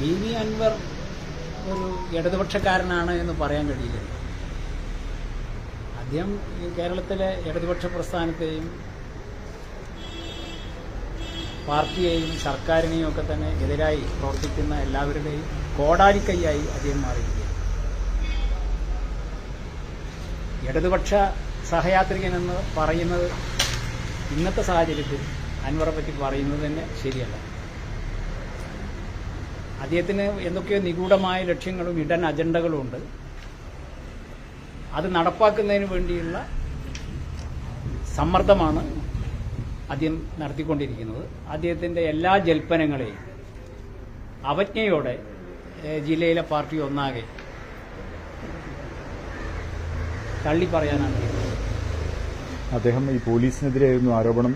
P V Anwar ഒരു ഇടതുപക്ഷക്കാരനാണ് എന്ന് പറയാൻ കഴിയില്ല. അദ്ദേഹം കേരളത്തിലെ ഇടതുപക്ഷ പ്രസ്ഥാനത്തെയും പാർട്ടിയെയും സർക്കാരിനെയും ഒക്കെ തന്നെ എതിരായി പ്രവർത്തിക്കുന്ന എല്ലാവരുടെയും കോടാലിക്കൈയായി അദ്ദേഹം മാറിയിരിക്കുകയാണ്. ഇടതുപക്ഷ സഹയാത്രികൻ എന്ന് പറയുന്നത് ഇന്നത്തെ സാഹചര്യത്തിൽ അൻവറെ പറ്റി പറയുന്നത് തന്നെ ശരിയല്ല. അദ്ദേഹത്തിന് എന്തൊക്കെയോ നിഗൂഢമായ ലക്ഷ്യങ്ങളും ഇടൻ അജണ്ടകളും ഉണ്ട് അത് നടപ്പാക്കുന്നതിന് വേണ്ടിയുള്ള സമ്മർദ്ദമാണ് അദ്ദേഹം നടത്തിക്കൊണ്ടിരിക്കുന്നത് അദ്ദേഹത്തിന്റെ എല്ലാ ജൽപ്പനങ്ങളെയും അവജ്ഞയോടെ ജില്ലയിലെ പാർട്ടി ഒന്നാകെ തള്ളി പറയാനാണ്. അദ്ദേഹം ഈ പോലീസിനെതിരെയായിരുന്നു ആരോപണം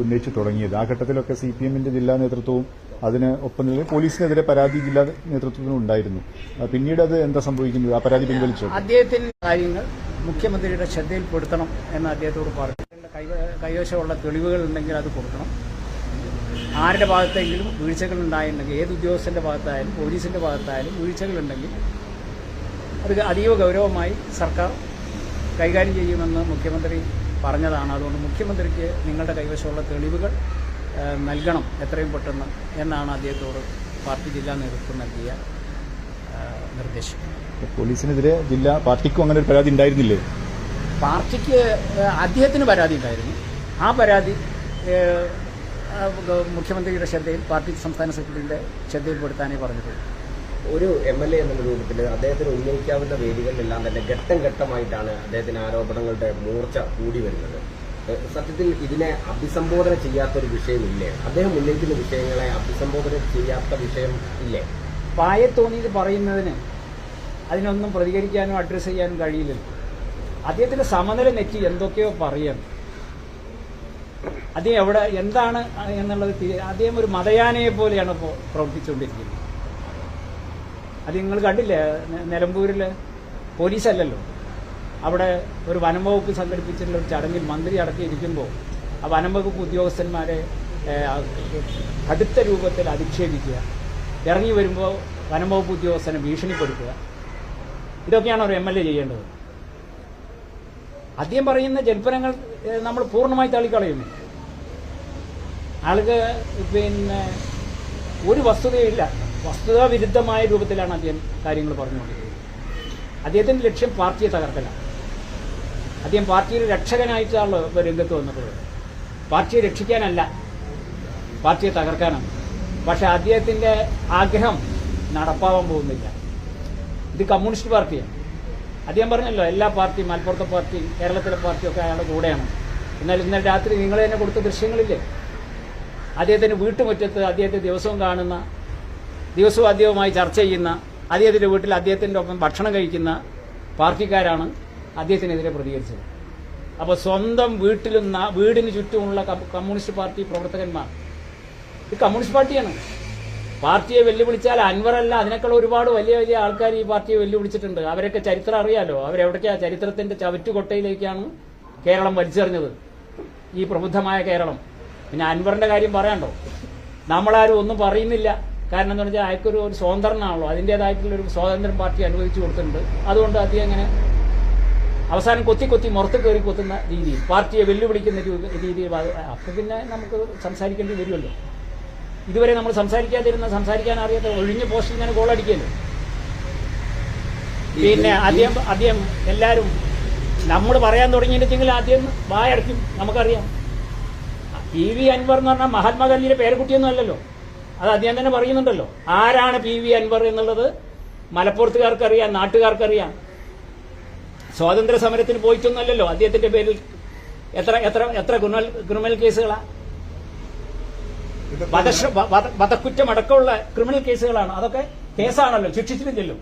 ഉന്നയിച്ചു തുടങ്ങിയത്. ആ ഘട്ടത്തിലൊക്കെ സി പി എമ്മിന്റെ ജില്ലാ നേതൃത്വവും അതിന് ഒപ്പം നിന്ന് പോലീസിനെതിരെ പരാതി ജില്ലാ നേതൃത്വത്തിനും ഉണ്ടായിരുന്നു. പിന്നീട് അത് എന്താ സംഭവിക്കുന്നത്? ആ പരാതി പിൻവലിച്ചു? അദ്ദേഹത്തിന്റെ കാര്യങ്ങൾ മുഖ്യമന്ത്രിയുടെ ശ്രദ്ധയിൽപ്പെടുത്തണം എന്ന് അദ്ദേഹത്തോട് പറഞ്ഞു. കൈവശമുള്ള തെളിവുകൾ ഉണ്ടെങ്കിൽ അത് കൊടുക്കണം. ആരുടെ ഭാഗത്തെങ്കിലും വീഴ്ചകൾ ഉണ്ടായിട്ടുണ്ടെങ്കിൽ ഏത് ഉദ്യോഗസ്ഥന്റെ ഭാഗത്തായാലും പോലീസിന്റെ ഭാഗത്തായാലും വീഴ്ചകളുണ്ടെങ്കിൽ അത് അതീവ ഗൗരവമായി സർക്കാർ കൈകാര്യം ചെയ്യുമെന്ന് മുഖ്യമന്ത്രി പറഞ്ഞതാണ്. അതുകൊണ്ട് മുഖ്യമന്ത്രിക്ക് നിങ്ങളുടെ കൈവശമുള്ള തെളിവുകൾ നൽകണം എത്രയും പെട്ടെന്ന് എന്നാണ് അദ്ദേഹത്തോട് പാർട്ടി ജില്ലാ നേതൃത്വം നൽകിയ നിർദ്ദേശം. പോലീസിനെതിരെ ജില്ലാ പാർട്ടിക്കും അങ്ങനെ ഒരു പരാതി ഉണ്ടായിരുന്നില്ലേ? പാർട്ടിക്ക് അദ്ദേഹത്തിന് പരാതി ഉണ്ടായിരുന്നു. ആ പരാതി മുഖ്യമന്ത്രിയുടെ ശ്രദ്ധയിൽ പാർട്ടി സംസ്ഥാന സെക്രട്ടറിയുടെ ശ്രദ്ധയിൽപ്പെടുത്താനേ പറഞ്ഞിട്ടുള്ളൂ. ഒരു എം എൽ എ എന്നുള്ള രൂപത്തിൽ അദ്ദേഹത്തിന് ഉന്നയിക്കാവുന്ന വേദികളിലെല്ലാം തന്നെ ഘട്ടം ഘട്ടമായിട്ടാണ് അദ്ദേഹത്തിന് ആരോപണങ്ങളുടെ മൂർച്ച കൂടി വരുന്നത്. സത്യത്തിൽ ഇതിനെ അഭിസംബോധന ചെയ്യാത്തൊരു വിഷയമില്ലേ? അദ്ദേഹം ഉന്നയിക്കുന്ന വിഷയങ്ങളെ അഭിസംബോധന ചെയ്യാത്ത വിഷയം ഇല്ലേ? പായെ തോന്നിയത് പറയുന്നതിന് അതിനൊന്നും പ്രതികരിക്കാനോ അഡ്രസ് ചെയ്യാനും കഴിയില്ലല്ലോ. അദ്ദേഹത്തിന്റെ സമനില നെറ്റി എന്തൊക്കെയോ പറയാം. അദ്ദേഹം എവിടെ എന്താണ് എന്നുള്ളത് അദ്ദേഹം ഒരു മതയാനയെ പോലെയാണ് ഇപ്പോൾ പ്രവർത്തിച്ചുകൊണ്ടിരിക്കുന്നത്. അത് നിങ്ങൾ കണ്ടില്ലേ? നിലമ്പൂരിൽ പോലീസല്ലല്ലോ. അവിടെ ഒരു വനം വകുപ്പ് സംഘടിപ്പിച്ചിട്ടുള്ള ഒരു ചടങ്ങിൽ മന്ത്രി അടക്കിയിരിക്കുമ്പോൾ ആ വനം വകുപ്പ് ഉദ്യോഗസ്ഥന്മാരെ കടുത്ത രൂപത്തിൽ അധിക്ഷേപിക്കുക. ഇറങ്ങി വരുമ്പോൾ വനം വകുപ്പ് ഉദ്യോഗസ്ഥനെ ഭീഷണിപ്പെടുത്തുക. ഇതൊക്കെയാണ് ഒരു എം എൽ എ ചെയ്യേണ്ടത്. അദ്ദേഹം പറയുന്ന ജൽപ്പനങ്ങൾ നമ്മൾ പൂർണമായി തള്ളിക്കളയുന്നു. ആൾക്ക് പിന്നെ ഒരു വസ്തുതയില്ല വസ്തുതാ വിരുദ്ധമായ രൂപത്തിലാണ് അദ്ദേഹം കാര്യങ്ങൾ പറഞ്ഞുകൊണ്ടിരിക്കുന്നത്. അദ്ദേഹത്തിന്റെ ലക്ഷ്യം പാർട്ടിയെ തകർക്കലാണ്. അദ്ദേഹം പാർട്ടിയുടെ രക്ഷകനായിട്ടാണ് രംഗത്ത് വന്നിട്ടുള്ളത് പാർട്ടിയെ രക്ഷിക്കാനല്ല പാർട്ടിയെ തകർക്കാനാണ്. പക്ഷെ അദ്ദേഹത്തിന്റെ ആഗ്രഹം നടപ്പാവാൻ പോകുന്നില്ല. ഇത് കമ്മ്യൂണിസ്റ്റ് പാർട്ടിയാണ്. അദ്ദേഹം പറഞ്ഞല്ലോ എല്ലാ പാർട്ടിയും മലപ്പുറത്തെ പാർട്ടിയും കേരളത്തിലെ പാർട്ടിയും ഒക്കെ അയാളുടെ കൂടെയാണ്. എന്നാൽ ഇന്നലെ രാത്രി നിങ്ങൾ തന്നെ കൊടുത്ത ദൃശ്യങ്ങളില്ലേ? അദ്ദേഹത്തിന് വീട്ടുമുറ്റത്ത് അദ്ദേഹത്തെ ദിവസവും കാണുന്ന ദിവസവും അദ്ദേഹവുമായി ചർച്ച ചെയ്യുന്ന അദ്ദേഹത്തിന്റെ വീട്ടിൽ അദ്ദേഹത്തിന്റെ ഒപ്പം ഭക്ഷണം കഴിക്കുന്ന പാർട്ടിക്കാരാണ് അദ്ദേഹത്തിനെതിരെ പ്രതികരിച്ചത്. അപ്പോൾ സ്വന്തം വീട്ടിലും വീടിന് ചുറ്റുമുള്ള കമ്മ്യൂണിസ്റ്റ് പാർട്ടി പ്രവർത്തകന്മാർ ഇത് കമ്മ്യൂണിസ്റ്റ് പാർട്ടിയാണ്. പാർട്ടിയെ വെല്ലുവിളിച്ചാൽ അൻവറല്ല അതിനേക്കാൾ ഒരുപാട് വലിയ വലിയ ആൾക്കാർ ഈ പാർട്ടിയെ വെല്ലുവിളിച്ചിട്ടുണ്ട്. അവരൊക്കെ ചരിത്രം അറിയാലോ? അവരെവിടേക്കാ ചരിത്രത്തിന്റെ ചവിറ്റുകൊട്ടയിലേക്കാണ് കേരളം വലിച്ചെറിഞ്ഞത്? ഈ പ്രബുദ്ധമായ കേരളം. പിന്നെ അൻവറിന്റെ കാര്യം പറയാണ്ടോ? നമ്മളാരും ഒന്നും പറയുന്നില്ല. കാരണം എന്ന് വെച്ചാൽ അയാൾക്കൊരു ഒരു സ്വതന്ത്രനാണല്ലോ. അതിന്റെതായിട്ടുള്ള ഒരു സ്വാതന്ത്ര്യം പാർട്ടി അനുവദിച്ചു കൊടുത്തിട്ടുണ്ട്. അതുകൊണ്ട് അദ്ദേഹം അങ്ങനെ അവസാനം കൊത്തി കൊത്തി മുറത്ത് കയറി കൊത്തുന്ന രീതിയിൽ പാർട്ടിയെ വെല്ലുവിളിക്കുന്ന രീതിയിൽ അപ്പൊ പിന്നെ നമുക്ക് സംസാരിക്കേണ്ടി വരുമല്ലോ. ഇതുവരെ നമ്മൾ സംസാരിക്കാതിരുന്ന സംസാരിക്കാൻ അറിയാത്ത ഒഴിഞ്ഞ പോസ്റ്റിൽ ഇങ്ങനെ ഗോളടിക്കല്ലോ പിന്നെ അദ്ദേഹം അദ്ദേഹം എല്ലാവരും നമ്മൾ പറയാൻ തുടങ്ങിയിട്ടുണ്ടെങ്കിൽ ആദ്യം വായടക്കും നമുക്കറിയാം. പി വി അൻവർ എന്ന് പറഞ്ഞാൽ മഹാത്മാഗാന്ധിയുടെ പേരക്കുട്ടിയൊന്നും അല്ലല്ലോ. അത് അദ്ദേഹം തന്നെ പറയുന്നുണ്ടല്ലോ. ആരാണ് പി വി അൻവർ എന്നുള്ളത് മലപ്പുറത്തുകാർക്കറിയാം നാട്ടുകാർക്കറിയാം. സ്വാതന്ത്ര്യ സമരത്തിന് പോയിട്ടൊന്നുമല്ലല്ലോ. അദ്ദേഹത്തിന്റെ പേരിൽ എത്ര എത്ര എത്ര ക്രിമിനൽ ക്രിമിനൽ കേസുകളാ? വധക്കുറ്റം അടക്കമുള്ള വധക്കുറ്റമടക്കമുള്ള ക്രിമിനൽ കേസുകളാണ്? അതൊക്കെ കേസാണല്ലോ ശിക്ഷിച്ചിട്ടില്ലല്ലോ.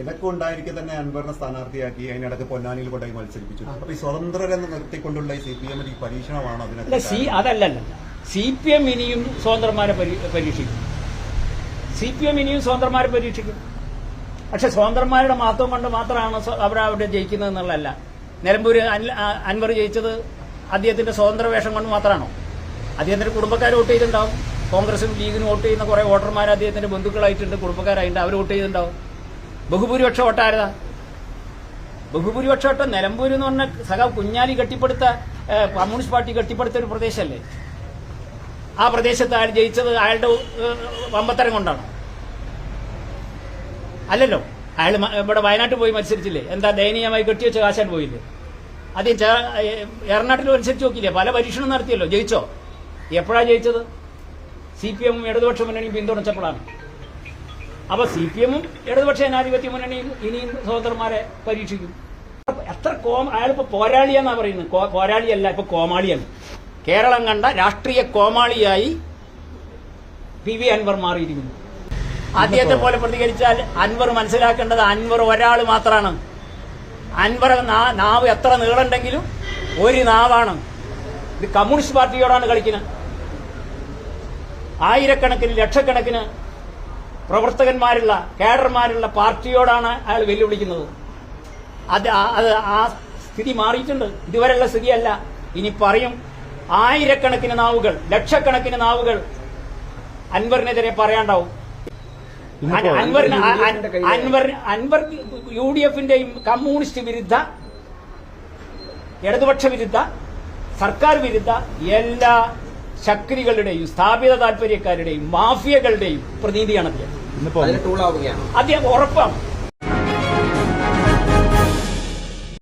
ഇതൊക്കെ ഉണ്ടായിരിക്കെ തന്നെ അൻവറിനെ സ്ഥാനാർത്ഥിയാക്കി അതിനിടക്ക് പൊന്നാനിയിൽ കൊണ്ടുപോയി മത്സരിപ്പിച്ചു. അപ്പൊ ഈ സ്വതന്ത്രരെന്ന് നിർത്തിക്കൊണ്ടുള്ള ഈ സി പി എമ്മിന്റെ പരീക്ഷണമാണ് സി അതല്ലല്ല. സി പി എം ഇനിയും സ്വതന്ത്രന്മാരെ പരീ- പരീക്ഷിക്കും. സി പി എം ഇനിയും സ്വതന്ത്രന്മാരെ പരീക്ഷിക്കും. പക്ഷെ സ്വതന്ത്രന്മാരുടെ മഹത്വം കൊണ്ട് മാത്രമാണ് അവരവിടെ ജയിക്കുന്നത് എന്നുള്ളതല്ല. നിലമ്പൂര് അൻവർ ജയിച്ചത് അദ്ദേഹത്തിന്റെ സ്വതന്ത്ര വേഷം കൊണ്ട് മാത്രമാണോ? അദ്ദേഹത്തിന്റെ കുടുംബക്കാർ വോട്ട് ചെയ്തിട്ടുണ്ടാവും. കോൺഗ്രസും ലീഗിനും വോട്ട് ചെയ്യുന്ന കുറെ വോട്ടർമാർ അദ്ദേഹത്തിന്റെ ബന്ധുക്കളായിട്ടുണ്ട് കുടുംബക്കാരായിട്ടുണ്ട് അവർ വോട്ട് ചെയ്തിട്ടുണ്ടാവും. ബഹുഭൂരിപക്ഷം വോട്ടാരതാ ബഹുഭൂരിപക്ഷം വോട്ട് നിലമ്പൂർ എന്ന് പറഞ്ഞ സഖാവ് കുഞ്ഞാലി കെട്ടിപ്പടുത്ത കമ്മ്യൂണിസ്റ്റ് പാർട്ടി കെട്ടിപ്പടുത്ത ഒരു പ്രദേശമല്ലേ ആ പ്രദേശത്ത് അയാൾ ജയിച്ചത് അയാളുടെ വമ്പത്തരം കൊണ്ടാണ്. അല്ലല്ലോ അയാൾ ഇവിടെ വയനാട്ടിൽ പോയി മത്സരിച്ചില്ലേ? എന്താ ദയനീയമായി കെട്ടിവെച്ച കാശാൻ പോയില്ലേ? ഏഹ്, എറണാട്ടിൽ മത്സരിച്ച് നോക്കിയില്ലേ? പല പരീക്ഷണം നടത്തിയല്ലോ ജയിച്ചോ? എപ്പോഴാ ജയിച്ചത്? സി പി എമ്മും ഇടതുപക്ഷ മുന്നണിയും പിന്തുണച്ചപ്പോഴാണ്. അപ്പൊ സി പി എമ്മും ഇടതുപക്ഷ ജനാധിപത്യ മുന്നണിയും ഇനിയും സഹോദരന്മാരെ പരീക്ഷിക്കും. എത്ര കോം അയാളിപ്പോ പോരാളിയെന്നാ പറയുന്നത്. പോരാളിയല്ല ഇപ്പൊ കോമാളിയാണ്. കേരളം കണ്ട രാഷ്ട്രീയ കോമാളിയായി പി വി അൻവർ മാറിയിരിക്കുന്നു. ആദ്യത്തെ പോലെ പ്രതികരിച്ചാൽ അൻവർ മനസ്സിലാക്കേണ്ടത് അൻവർ ഒരാൾ മാത്രമാണ് അൻവർ നാവ് എത്ര നീളണ്ടെങ്കിലും ഒരു നാവാണ്. ഇത് കമ്മ്യൂണിസ്റ്റ് പാർട്ടിയോടാണ് കളിക്കുന്നത്. ആയിരക്കണക്കിന് ലക്ഷക്കണക്കിന് പ്രവർത്തകന്മാരുള്ള കേഡർമാരുള്ള പാർട്ടിയോടാണ് അയാൾ വെല്ലുവിളിക്കുന്നത്. അത് അത് ആ സ്ഥിതി മാറിയിട്ടുണ്ട്. ഇതുവരെയുള്ള സ്ഥിതിയല്ല. ഇനി പറയും ആയിരക്കണക്കിന് നാവുകൾ ലക്ഷക്കണക്കിന് നാവുകൾ അൻവറിനെതിരെ പറയാണ്ടാവും. അൻവറിന് അൻവർ അൻവർ യു ഡി എഫിന്റെയും കമ്മ്യൂണിസ്റ്റ് വിരുദ്ധ ഇടതുപക്ഷ വിരുദ്ധ സർക്കാർ വിരുദ്ധ എല്ലാ ശക്തികളുടെയും സ്ഥാപിത താല്പര്യക്കാരുടെയും മാഫിയകളുടെയും പ്രതിനിധിയാണ് അദ്ദേഹം. അദ്ദേഹം ഉറപ്പാണ്.